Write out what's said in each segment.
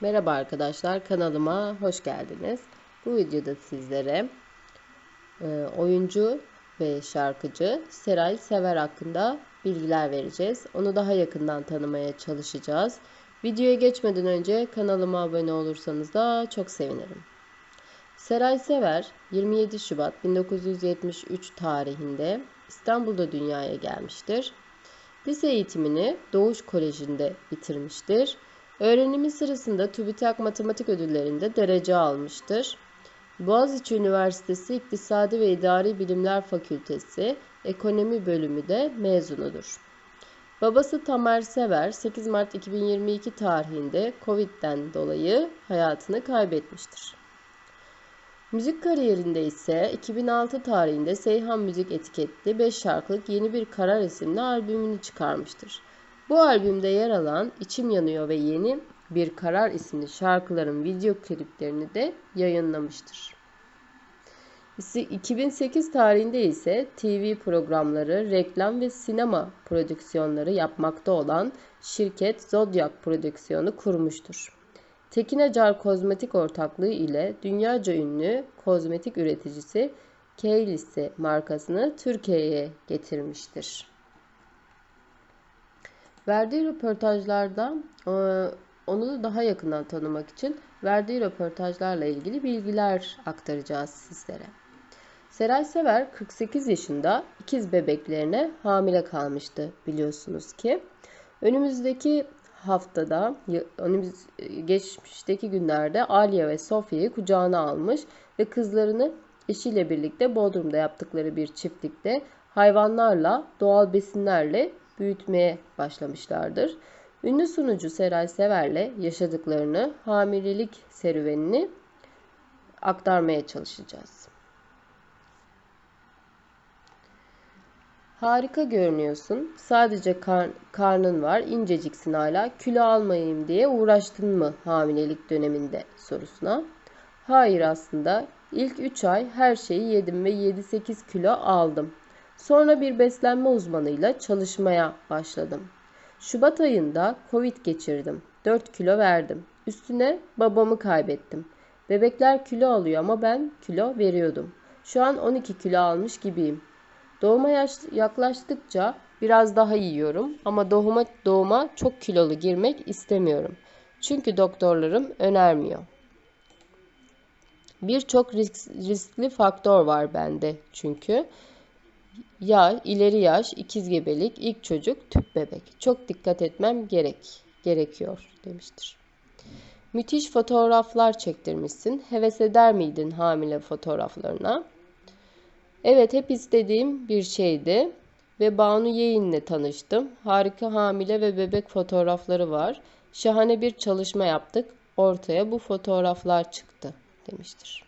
Merhaba arkadaşlar kanalıma hoş geldiniz. Bu videoda sizlere e, oyuncu ve şarkıcı Seray Sever hakkında bilgiler vereceğiz. Onu daha yakından tanımaya çalışacağız. Videoya geçmeden önce kanalıma abone olursanız da çok sevinirim. Seray Sever 27 Şubat 1973 tarihinde İstanbul'da dünyaya gelmiştir. Lise eğitimini Doğuş Koleji'nde bitirmiştir. Öğrenimi sırasında TÜBİTAK Matematik Ödülleri'nde derece almıştır. Boğaziçi Üniversitesi İktisadi ve İdari Bilimler Fakültesi Ekonomi Bölümü de mezunudur. Babası Tamer Sever 8 Mart 2022 tarihinde Covid'den dolayı hayatını kaybetmiştir. Müzik kariyerinde ise 2006 tarihinde Seyhan Müzik etiketli 5 şarkılık Yeni Bir Karar isimli albümünü çıkarmıştır. Bu albümde yer alan İçim Yanıyor ve Yeni Bir Karar isimli şarkıların video kliplerini de yayınlamıştır. 2008 tarihinde ise TV programları, reklam ve sinema prodüksiyonları yapmakta olan şirket Zodiac Prodüksiyonu kurmuştur. Tekin Acar Kozmetik ortaklığı ile dünyaca ünlü kozmetik üreticisi Keylisi markasını Türkiye'ye getirmiştir. Verdiği röportajlarda e, onu daha yakından tanımak için verdiği röportajlarla ilgili bilgiler aktaracağız sizlere. Seray Sever 48 yaşında ikiz bebeklerine hamile kalmıştı biliyorsunuz ki. Önümüzdeki haftada, önümüz geçmişteki günlerde Aliye ve Sofya'yı kucağına almış ve kızlarını eşiyle birlikte Bodrum'da yaptıkları bir çiftlikte hayvanlarla, doğal besinlerle büyütmeye başlamışlardır. Ünlü sunucu Seray Sever'le yaşadıklarını, hamilelik serüvenini aktarmaya çalışacağız. Harika görünüyorsun. Sadece kar, karnın var. inceciksin hala. Kilo almayayım diye uğraştın mı hamilelik döneminde sorusuna. Hayır aslında. İlk 3 ay her şeyi yedim ve 7-8 kilo aldım. Sonra bir beslenme uzmanıyla çalışmaya başladım. Şubat ayında Covid geçirdim. 4 kilo verdim. Üstüne babamı kaybettim. Bebekler kilo alıyor ama ben kilo veriyordum. Şu an 12 kilo almış gibiyim. Doğuma yaklaştıkça biraz daha yiyorum ama doğuma, doğuma çok kilolu girmek istemiyorum. Çünkü doktorlarım önermiyor. Birçok risk, riskli faktör var bende çünkü. Ya ileri yaş, ikiz gebelik, ilk çocuk, tüp bebek. Çok dikkat etmem gerek, gerekiyor demiştir. Müthiş fotoğraflar çektirmişsin. Heves eder miydin hamile fotoğraflarına? Evet hep istediğim bir şeydi ve Banu Yeğen'le tanıştım. Harika hamile ve bebek fotoğrafları var. Şahane bir çalışma yaptık. Ortaya bu fotoğraflar çıktı demiştir.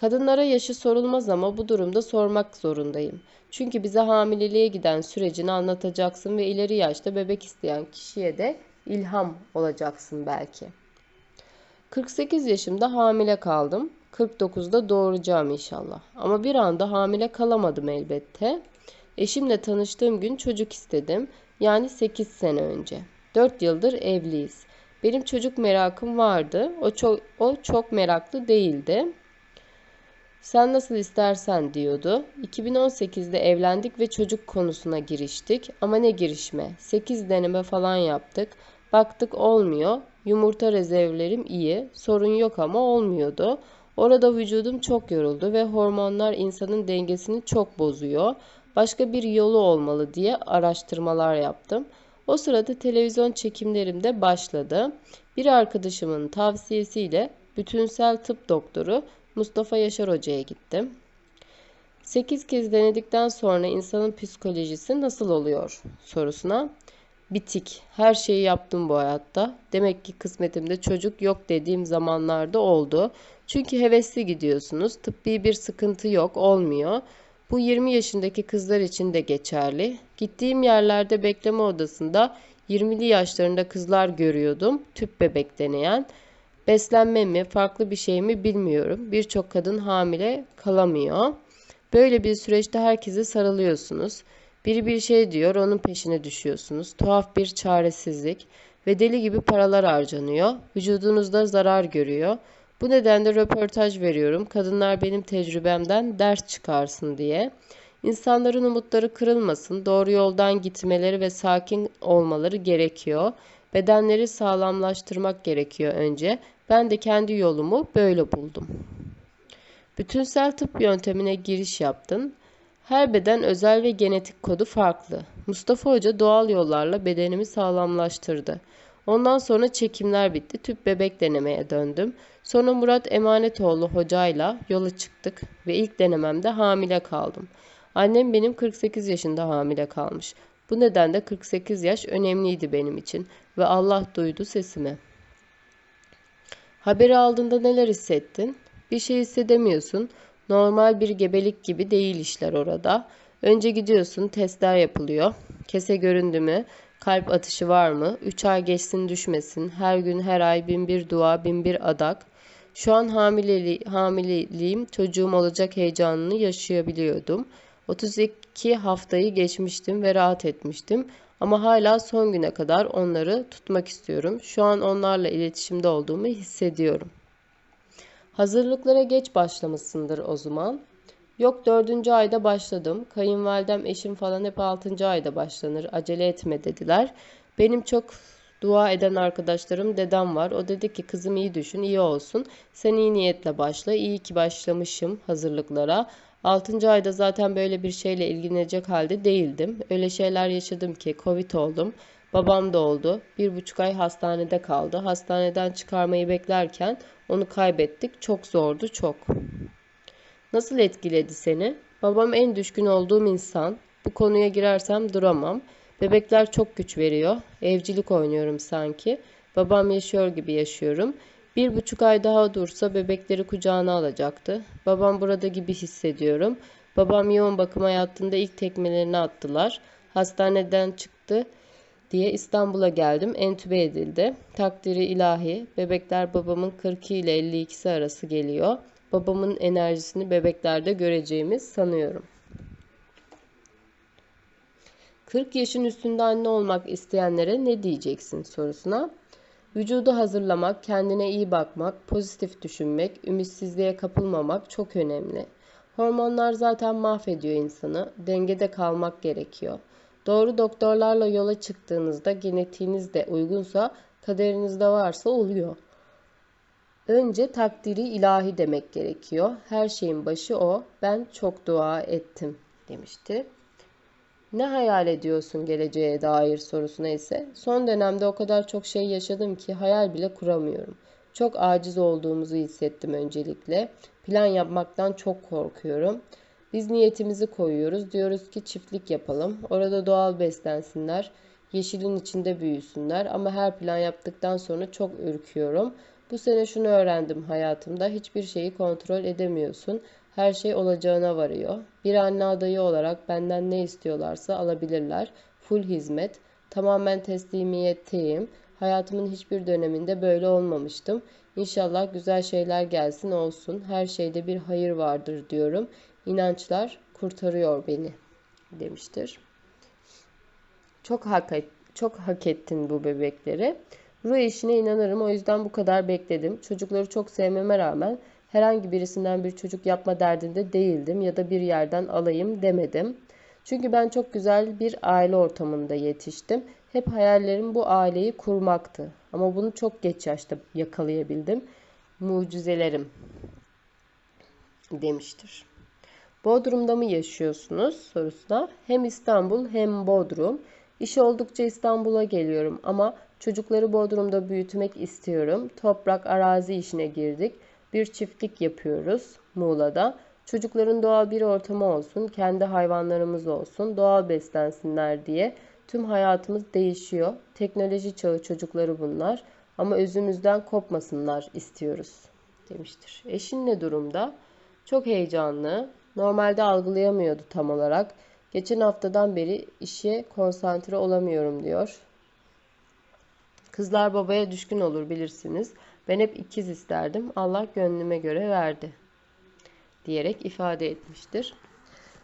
Kadınlara yaşı sorulmaz ama bu durumda sormak zorundayım. Çünkü bize hamileliğe giden sürecini anlatacaksın ve ileri yaşta bebek isteyen kişiye de ilham olacaksın belki. 48 yaşımda hamile kaldım. 49'da doğuracağım inşallah. Ama bir anda hamile kalamadım elbette. Eşimle tanıştığım gün çocuk istedim. Yani 8 sene önce. 4 yıldır evliyiz. Benim çocuk merakım vardı. O çok o çok meraklı değildi. Sen nasıl istersen diyordu. 2018'de evlendik ve çocuk konusuna giriştik. Ama ne girişme? 8 deneme falan yaptık. Baktık olmuyor. Yumurta rezervlerim iyi. Sorun yok ama olmuyordu. Orada vücudum çok yoruldu ve hormonlar insanın dengesini çok bozuyor. Başka bir yolu olmalı diye araştırmalar yaptım. O sırada televizyon çekimlerim de başladı. Bir arkadaşımın tavsiyesiyle bütünsel tıp doktoru Mustafa Yaşar Hoca'ya gittim. 8 kez denedikten sonra insanın psikolojisi nasıl oluyor sorusuna bitik. Her şeyi yaptım bu hayatta. Demek ki kısmetimde çocuk yok dediğim zamanlarda oldu. Çünkü hevesli gidiyorsunuz. Tıbbi bir sıkıntı yok, olmuyor. Bu 20 yaşındaki kızlar için de geçerli. Gittiğim yerlerde bekleme odasında 20'li yaşlarında kızlar görüyordum. Tüp bebek deneyen. Beslenme mi, farklı bir şey mi bilmiyorum. Birçok kadın hamile kalamıyor. Böyle bir süreçte herkese sarılıyorsunuz. Biri bir şey diyor, onun peşine düşüyorsunuz. Tuhaf bir çaresizlik. ve deli gibi paralar harcanıyor. Vücudunuzda zarar görüyor. Bu nedenle röportaj veriyorum. Kadınlar benim tecrübemden ders çıkarsın diye. İnsanların umutları kırılmasın, doğru yoldan gitmeleri ve sakin olmaları gerekiyor. Bedenleri sağlamlaştırmak gerekiyor önce. Ben de kendi yolumu böyle buldum. Bütünsel tıp yöntemine giriş yaptın. Her beden özel ve genetik kodu farklı. Mustafa Hoca doğal yollarla bedenimi sağlamlaştırdı. Ondan sonra çekimler bitti. Tüp bebek denemeye döndüm. Sonra Murat Emanetoğlu hocayla yola çıktık ve ilk denememde hamile kaldım. Annem benim 48 yaşında hamile kalmış. Bu nedenle 48 yaş önemliydi benim için ve Allah duydu sesimi. Haberi aldığında neler hissettin? Bir şey hissedemiyorsun. Normal bir gebelik gibi değil işler orada. Önce gidiyorsun, testler yapılıyor. Kese göründü mü? Kalp atışı var mı? 3 ay geçsin düşmesin. Her gün her ay bin bir dua, bin bir adak. Şu an hamileli, hamileliğim, çocuğum olacak heyecanını yaşayabiliyordum. 32 haftayı geçmiştim ve rahat etmiştim. Ama hala son güne kadar onları tutmak istiyorum. Şu an onlarla iletişimde olduğumu hissediyorum. Hazırlıklara geç başlamışsındır o zaman. Yok dördüncü ayda başladım. Kayınvalidem, eşim falan hep altıncı ayda başlanır. Acele etme dediler. Benim çok dua eden arkadaşlarım dedem var. O dedi ki kızım iyi düşün, iyi olsun. Sen iyi niyetle başla. İyi ki başlamışım hazırlıklara. 6. ayda zaten böyle bir şeyle ilgilenecek halde değildim. Öyle şeyler yaşadım ki Covid oldum. Babam da oldu. Bir buçuk ay hastanede kaldı. Hastaneden çıkarmayı beklerken onu kaybettik. Çok zordu, çok. Nasıl etkiledi seni? Babam en düşkün olduğum insan. Bu konuya girersem duramam. Bebekler çok güç veriyor. Evcilik oynuyorum sanki. Babam yaşıyor gibi yaşıyorum. Bir buçuk ay daha dursa bebekleri kucağına alacaktı. Babam burada gibi hissediyorum. Babam yoğun bakıma yattığında ilk tekmelerini attılar. Hastaneden çıktı diye İstanbul'a geldim. Entübe edildi. Takdiri ilahi. Bebekler babamın 40 ile 52'si arası geliyor. Babamın enerjisini bebeklerde göreceğimiz sanıyorum. 40 yaşın üstünde anne olmak isteyenlere ne diyeceksin sorusuna Vücudu hazırlamak, kendine iyi bakmak, pozitif düşünmek, ümitsizliğe kapılmamak çok önemli. Hormonlar zaten mahvediyor insanı. Dengede kalmak gerekiyor. Doğru doktorlarla yola çıktığınızda genetiğiniz de uygunsa, kaderinizde varsa oluyor. Önce takdiri ilahi demek gerekiyor. Her şeyin başı o. Ben çok dua ettim demişti. Ne hayal ediyorsun geleceğe dair sorusuna ise son dönemde o kadar çok şey yaşadım ki hayal bile kuramıyorum. Çok aciz olduğumuzu hissettim öncelikle. Plan yapmaktan çok korkuyorum. Biz niyetimizi koyuyoruz. Diyoruz ki çiftlik yapalım. Orada doğal beslensinler. Yeşilin içinde büyüsünler. Ama her plan yaptıktan sonra çok ürküyorum. Bu sene şunu öğrendim hayatımda. Hiçbir şeyi kontrol edemiyorsun. Her şey olacağına varıyor. Bir anne adayı olarak benden ne istiyorlarsa alabilirler. Full hizmet. Tamamen teslimiyetteyim. Hayatımın hiçbir döneminde böyle olmamıştım. İnşallah güzel şeyler gelsin olsun. Her şeyde bir hayır vardır diyorum. İnançlar kurtarıyor beni demiştir. Çok hak, et, çok hak ettin bu bebekleri. Ruh eşine inanırım o yüzden bu kadar bekledim. Çocukları çok sevmeme rağmen herhangi birisinden bir çocuk yapma derdinde değildim ya da bir yerden alayım demedim. Çünkü ben çok güzel bir aile ortamında yetiştim. Hep hayallerim bu aileyi kurmaktı. Ama bunu çok geç yaşta yakalayabildim. Mucizelerim demiştir. Bodrum'da mı yaşıyorsunuz sorusuna hem İstanbul hem Bodrum. İş oldukça İstanbul'a geliyorum ama çocukları Bodrum'da büyütmek istiyorum. Toprak arazi işine girdik. Bir çiftlik yapıyoruz Muğla'da. Çocukların doğal bir ortamı olsun, kendi hayvanlarımız olsun, doğal beslensinler diye tüm hayatımız değişiyor. Teknoloji çağı çocukları bunlar ama özümüzden kopmasınlar istiyoruz demiştir. Eşin ne durumda? Çok heyecanlı. Normalde algılayamıyordu tam olarak. Geçen haftadan beri işe konsantre olamıyorum diyor. Kızlar babaya düşkün olur bilirsiniz. Ben hep ikiz isterdim. Allah gönlüme göre verdi. Diyerek ifade etmiştir.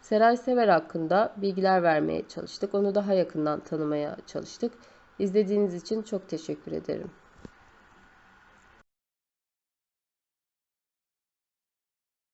Seray Sever hakkında bilgiler vermeye çalıştık. Onu daha yakından tanımaya çalıştık. İzlediğiniz için çok teşekkür ederim.